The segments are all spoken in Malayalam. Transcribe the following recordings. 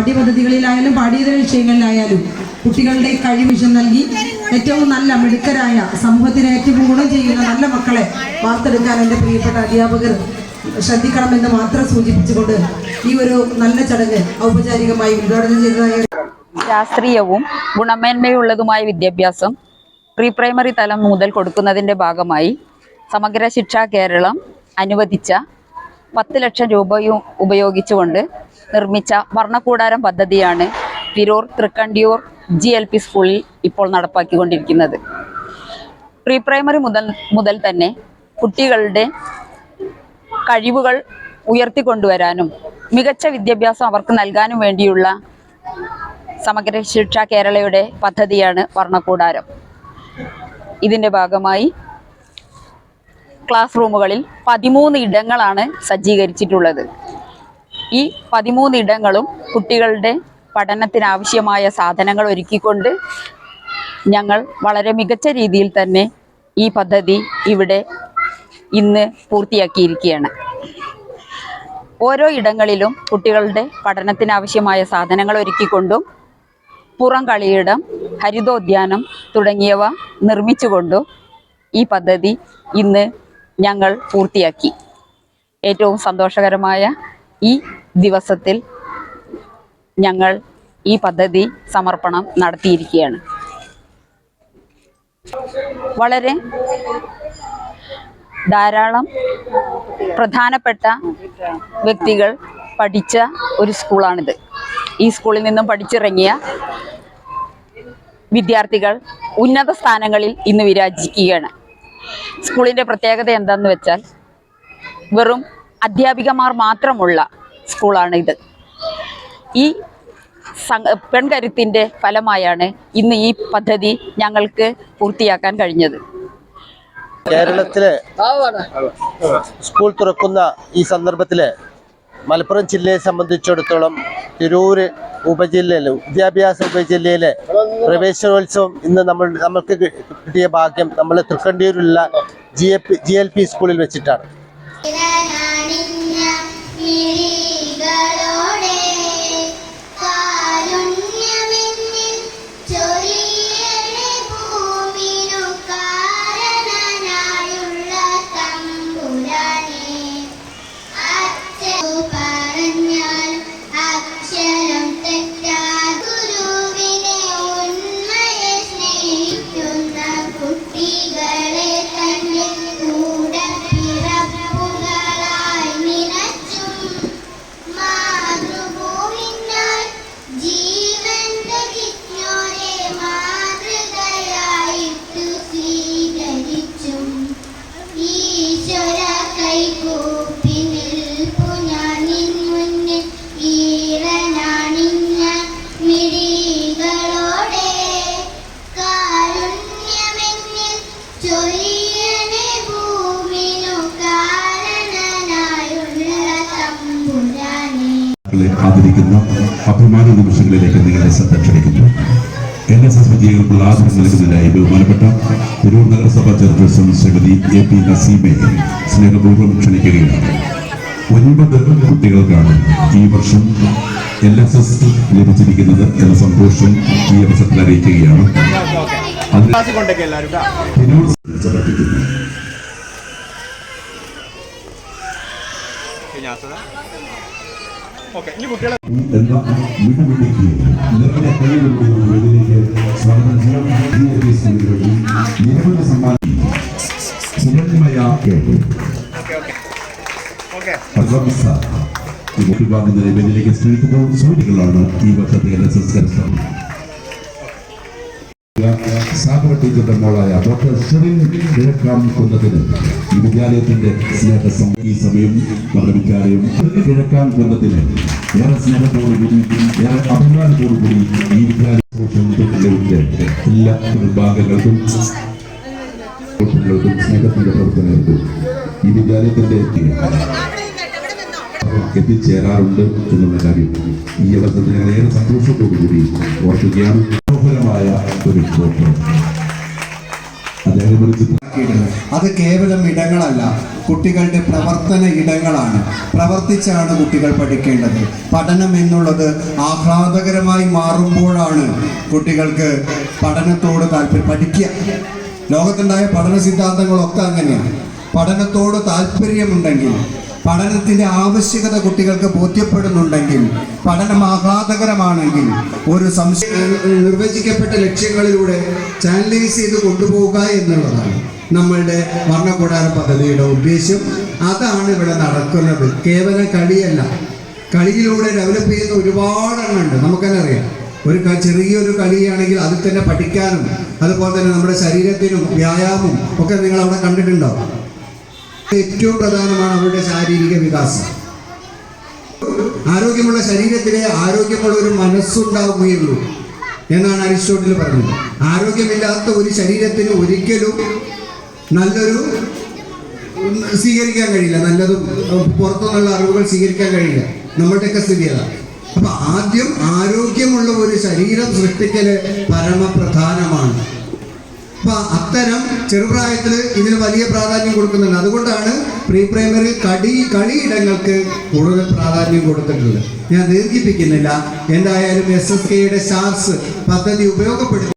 പാഠ്യപദ്ധതികളിലായാലും പാഠ്യേതര വിഷയങ്ങളിലായാലും കുട്ടികളുടെ കഴിവിഷം നൽകി ഏറ്റവും നല്ല മിടുക്കരായ സമൂഹത്തിന് ഏറ്റവും ഗുണം ചെയ്യുന്ന നല്ല മക്കളെ വാർത്തെടുക്കാൻ എന്റെ പ്രിയപ്പെട്ട അധ്യാപകർ ശ്രദ്ധിക്കണമെന്ന് മാത്രം സൂചിപ്പിച്ചുകൊണ്ട് ഈ ഒരു നല്ല ചടങ്ങ് ഔപചാരികമായി ഉദ്ഘാടനം ചെയ്തതായി ശാസ്ത്രീയവും ഗുണമേന്മയുള്ളതുമായ വിദ്യാഭ്യാസം പ്രീ പ്രൈമറി തലം മുതൽ കൊടുക്കുന്നതിന്റെ ഭാഗമായി സമഗ്ര ശിക്ഷ കേരളം അനുവദിച്ച പത്ത് ലക്ഷം രൂപയും ഉപയോഗിച്ചുകൊണ്ട് നിർമ്മിച്ച വർണക്കൂടാരം പദ്ധതിയാണ് Tirur Thrikkandiyur G L P സ്കൂളിൽ ഇപ്പോൾ നടപ്പാക്കിക്കൊണ്ടിരിക്കുന്നത്. പ്രീ പ്രൈമറി മുതൽ മുതൽ തന്നെ കുട്ടികളുടെ കഴിവുകൾ ഉയർത്തിക്കൊണ്ടുവരാനും മികച്ച വിദ്യാഭ്യാസം അവർക്ക് നൽകാനും വേണ്ടിയുള്ള സമഗ്ര ശിക്ഷ കേരളയുടെ പദ്ധതിയാണ് വർണക്കൂടാരം ഇതിന്റെ ഭാഗമായി ക്ലാസ് റൂമുകളിൽ പതിമൂന്ന് ഇടങ്ങളാണ് സജ്ജീകരിച്ചിട്ടുള്ളത്. ഈ പതിമൂന്ന് ഇടങ്ങളും കുട്ടികളുടെ പഠനത്തിനാവശ്യമായ സാധനങ്ങൾ ഒരുക്കിക്കൊണ്ട് ഞങ്ങൾ വളരെ മികച്ച രീതിയിൽ തന്നെ ഈ പദ്ധതി ഇവിടെ ഇന്ന് പൂർത്തിയാക്കിയിരിക്കുകയാണ്. ഓരോ ഇടങ്ങളിലും കുട്ടികളുടെ പഠനത്തിനാവശ്യമായ സാധനങ്ങൾ ഒരുക്കിക്കൊണ്ടും പുറം കളിയിടം ഹരിതോദ്യാനം തുടങ്ങിയവ നിർമ്മിച്ചുകൊണ്ടും ഈ പദ്ധതി ഇന്ന് ഞങ്ങൾ പൂർത്തിയാക്കി. ഏറ്റവും സന്തോഷകരമായ ഈ ദിവസത്തിൽ ഞങ്ങൾ ഈ പദ്ധതി സമർപ്പണം നടത്തിയിരിക്കുകയാണ്. വളരെ ധാരാളം പ്രധാനപ്പെട്ട വ്യക്തികൾ പഠിച്ച ഒരു സ്കൂളാണിത്. ഈ സ്കൂളിൽ നിന്നും പഠിച്ചിറങ്ങിയ വിദ്യാർത്ഥികൾ ഉന്നത സ്ഥാനങ്ങളിൽ ഇന്ന് വിരാജിക്കുകയാണ്. സ്കൂളിന്റെ പ്രത്യേകത എന്താണെന്ന് വെച്ചാൽ വെറും അധ്യാപികമാർ മാത്രമുള്ള സ്കൂളാണ് ഇത്. ഈ പെൺകരുത്തിന്റെ ഫലമായാണ് ഇന്ന് ഈ പദ്ധതി ഞങ്ങൾക്ക് പൂർത്തിയാക്കാൻ കഴിഞ്ഞത്. കേരളത്തിലെ സ്കൂൾ തുറക്കുന്ന ഈ സന്ദർഭത്തിൽ മലപ്പുറം ജില്ലയെ സംബന്ധിച്ചിടത്തോളം തിരൂര് ഉപജില്ലയിലെ വിദ്യാഭ്യാസ ഉപജില്ലയിലെ പ്രവേശനോത്സവം ഇന്ന് നമ്മൾ നമുക്ക് കിട്ടിയ ഭാഗ്യം നമ്മൾ തൃക്കണ്ടിയൂരിലുള്ള G A P G L P സ്കൂളിൽ വെച്ചിട്ടാണ്. ആദരിക്കുന്ന. അഭിമാന നിമിഷങ്ങളിലേക്ക് നിങ്ങളെ ശ്രദ്ധ ക്ഷണിക്കുന്നു എൻ എസ് എസ് വിജയികൾക്കുള്ള ആദരം നൽകുന്നതിനായി ബഹുമാനപ്പെട്ട തിരൂർ നഗരസഭാ ചെയർപേഴ്സൺ ശ്രീമതി എ പി നസീമയെ സ്നേഹപൂർവം ക്ഷണിക്കുകയാണ്. ഒൻപത് കുട്ടികൾക്കാണ് ഈ വർഷം എൽ എസ് എസ് ലഭിച്ചിരിക്കുന്നത് എന്ന സന്തോഷം ഈ അവസരത്തിൽ അറിയിക്കുകയാണ്. അതിന് തിരൂർ സമർപ്പിക്കുന്നു എന്ന മിടുമിടുക്കി നിറഞ്ഞ കഴിവുകളുടെ ഒരു വേദിയിലേക്ക് സ്വാഗതം ചെയ്യാം DAP സ്കൂളുകളിൽ നിരവധി സമ്മാനം സുഗന്ധമയ കേട്ടു പ്രശംസ വാങ്ങുന്നതിന് വേദിയിലേക്ക് ക്ഷണിക്കുമ്പോൾ സൂചികളാണ് ഈ വർഷത്തെ സംസ്കരിച്ചത് ടീച്ചറുടെ മോളായ ഡോക്ടർ ഷെറിൻ കിഴക്കാം കുന്നത്തിന് ഈ വിദ്യാലയത്തിന്റെ സ്നേഹസം ഈ സമയം നമ്മുടെ വിദ്യാലയം കിഴക്കാം കുന്നത്തിന് ഏറെ സ്നേഹത്തോടുകൂടി ഏറെ അഭിമാനത്തോടുകൂടി ഈ വിദ്യാലയത്തിന്റെ എല്ലാ വിഭാഗങ്ങൾക്കും സ്നേഹത്തിന്റെ പ്രവർത്തനങ്ങൾക്കും ഈ വിദ്യാലയത്തിന്റെ എത്തിച്ചേരാറുണ്ട് എന്നുള്ള കാര്യം ഈ അവസരത്തിൽ ഞങ്ങൾ ഏറെ സന്തോഷത്തോടു കൂടി ഓർക്കുകയാണ്. അത് കേവലം ഇടങ്ങളല്ല കുട്ടികളുടെ പ്രവർത്തന ഇടങ്ങളാണ്. പ്രവർത്തിച്ചാണ് കുട്ടികൾ പഠിക്കേണ്ടത്. പഠനം എന്നുള്ളത് ആഹ്ലാദകരമായി മാറുമ്പോഴാണ് കുട്ടികൾക്ക് പഠനത്തോട് താല്പര്യം. പഠിക്കുക. ലോകത്തുണ്ടായ പഠന സിദ്ധാന്തങ്ങളൊക്കെ അങ്ങനെയാണ് പഠനത്തോട് താല്പര്യമുണ്ടെങ്കിൽ പഠനത്തിന്റെ ആവശ്യകത കുട്ടികൾക്ക് ബോധ്യപ്പെടുന്നുണ്ടെങ്കിൽ പഠനം ആഹ്ലാദകരമാണെങ്കിൽ ഒരു സംശയം നിർവചിക്കപ്പെട്ട ലക്ഷ്യങ്ങളിലൂടെ ചാനലൈസ് ചെയ്ത് കൊണ്ടുപോവുക എന്നുള്ളതാണ് നമ്മളുടെ വർണകൂടാര പദ്ധതിയുടെ ഉദ്ദേശം. അതാണ് ഇവിടെ നടക്കുന്നത്. കേവലം കളിയല്ല. കളിയിലൂടെ ഡെവലപ്പ് ചെയ്യുന്ന ഒരുപാടെണ്ണമുണ്ട്. നമുക്കെന്നെ അറിയാം. ഒരു ചെറിയൊരു കളിയാണെങ്കിൽ അതിൽ തന്നെ പഠിക്കാനും അതുപോലെ തന്നെ നമ്മുടെ ശരീരത്തിനും വ്യായാമവും ഒക്കെ നിങ്ങൾ അവിടെ കണ്ടിട്ടുണ്ടാവും. ഏറ്റവും പ്രധാനമാണ് അവരുടെ ശാരീരിക വികാസം. ആരോഗ്യമുള്ള ശരീരത്തിലെ ആരോഗ്യമുള്ള ഒരു മനസ്സുണ്ടാവുകയുള്ളൂ എന്നാണ് അരിസ്റ്റോട്ടിൽ പറഞ്ഞത്. ആരോഗ്യമില്ലാത്ത ഒരു ശരീരത്തിന് ഒരിക്കലും നല്ലൊരു സ്വീകരിക്കാൻ കഴിയില്ല. നല്ലതും പുറത്തുനിന്നുള്ള അറിവുകൾ സ്വീകരിക്കാൻ കഴിയില്ല. നമ്മളുടെയൊക്കെ സ്ഥിതി അതാണ് അപ്പൊ ആദ്യം ആരോഗ്യമുള്ള ഒരു ശരീരം സൃഷ്ടിക്കൽ പരമപ്രധാനമാണ്. അപ്പൊ അത്തരം ചെറുപ്രായത്തിൽ ഇതിന് വലിയ പ്രാധാന്യം കൊടുക്കുന്നുണ്ട്. അതുകൊണ്ടാണ് പ്രീ പ്രൈമറി കടി കളിയിടങ്ങൾക്ക് കൂടുതൽ പ്രാധാന്യം കൊടുത്തിട്ടുള്ളത്. ഞാൻ ദീർഘിപ്പിക്കുന്നില്ല. എന്തായാലും എസ് എസ് കെയുടെ ഷാർസ് പദ്ധതി ഉപയോഗപ്പെടുത്തി.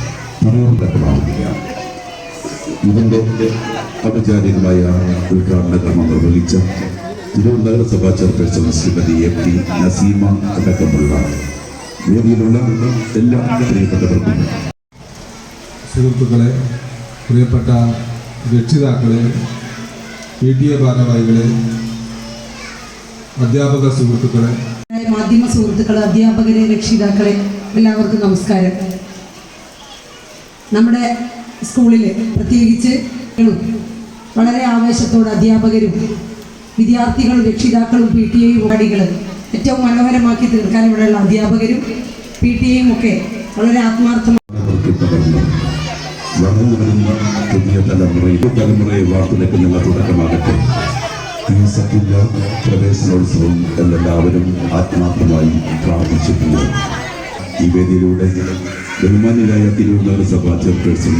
പറയാവുകയാണ് ഇതിന്റെ ഔപചാരികമായ ഉദ്ഘാടന കർമ്മം നിർവഹിച്ച തിരൂർ നഗരസഭാ chairperson Shrimati M P Naseema അടക്കമുള്ള വേദിയിലുള്ള എല്ലാ പ്രിയപ്പെട്ടവർക്കും സുഹൃത്തുക്കളെ പ്രിയപ്പെട്ട രക്ഷിതാക്കളെ പി ടി എ ഭാരവാഹികളെ അധ്യാപക സുഹൃത്തുക്കളെ. മാധ്യമ സുഹൃത്തുക്കളെ അധ്യാപകരെ രക്ഷിതാക്കളെ എല്ലാവർക്കും നമസ്കാരം. നമ്മുടെ സ്കൂളിൽ പ്രത്യേകിച്ച് വളരെ ആവേശത്തോടെ അധ്യാപകരും വിദ്യാർത്ഥികളും രക്ഷിതാക്കളും പി ടി എയും പരിപാടികൾ ഏറ്റവും മനോഹരമാക്കി തീർക്കാൻ ഇവിടെയുള്ള അധ്യാപകരും പി ടി എയും ഒക്കെ വളരെ ആത്മാർത്ഥമായി വളർന്നു വരുന്ന പുതിയ തലമുറയിൽ തലമുറയെ വാർത്തെടുക്കുന്ന തുടക്കമാകട്ടെ ഈ പ്രവേശനോത്സവം എന്നെല്ലാവരും ആത്മാർത്ഥമായി പ്രാർത്ഥിച്ചിട്ടുണ്ട് ഈ വേദിയിലൂടെ ബഹുമാന്യരായ തിരുവനന്തപുരം നഗരസഭാ ചെയർപേഴ്സൺ